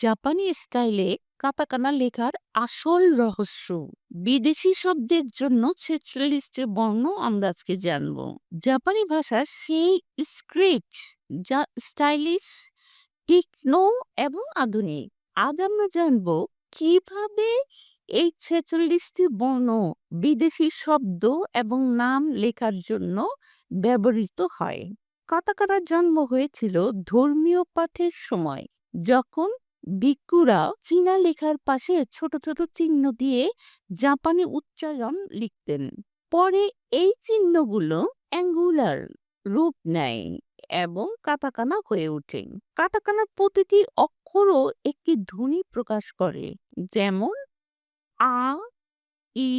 জাপানি স্টাইলে কাতাকানা লেখার আসল রহস্য। বিদেশি শব্দের জন্য ছেচল্লিশটি বর্ণ আমরা আজকে জানব। জাপানি ভাষার সেই স্ক্রিপ্ট যা স্টাইলিশ, তীক্ষ্ণ এবং আধুনিক। আজ আমরা জানব কীভাবে এই ছেচল্লিশটি বর্ণ বিদেশি শব্দ এবং নাম লেখার জন্য ব্যবহৃত হয়। কাতাকানার জন্ম হয়েছিল ধর্মীয় পাঠের সময়, যখন ভিক্ষুরা চীনা লেখার পাশে ছোট ছোট চিহ্ন দিয়ে জাপানি উচ্চারণ লিখতেন। পরে এই চিহ্নগুলো অ্যাঙ্গুলার রূপ নেয় এবং কাতাকানা হয়ে ওঠে। কাটাকানার প্রতিটি অক্ষরও একটি ধ্বনি প্রকাশ করে, যেমন আ, ই,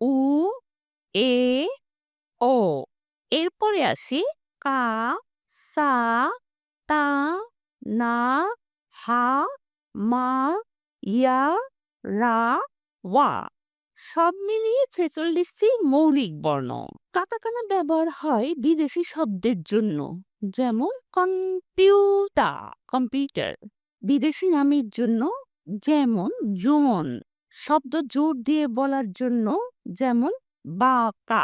উ, এ, ও। এরপরে আসে কা, সা, তা, না হা, মা, ইয়া, রা, ওয়া। সব মিলিয়ে ছেচল্লিশটি মৌলিক বর্ণ। কাতাকানা ব্যবহার হয় বিদেশি শব্দের জন্য, যেমন কম্পিউটার কম্পিউটার। বিদেশি নামের জন্য যেমন জোন। শব্দ জোর দিয়ে বলার জন্য যেমন বাকা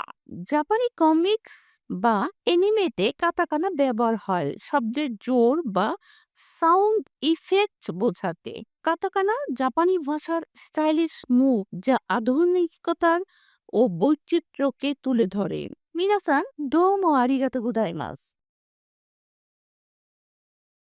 জাপানি কমিক্স বা এনিমেতে কাতাকানা ব্যবহার হয় শব্দের জোর বা সাউন্ড ইফেক্ট বোঝাতে। কাতাকানা জাপানি ভাষার স্টাইলিশ মুখ যা আধুনিকতার ও বৈচিত্র্যকে তুলে ধরে। মিনাসান ডোমো আরিগাতো গোদাইমাস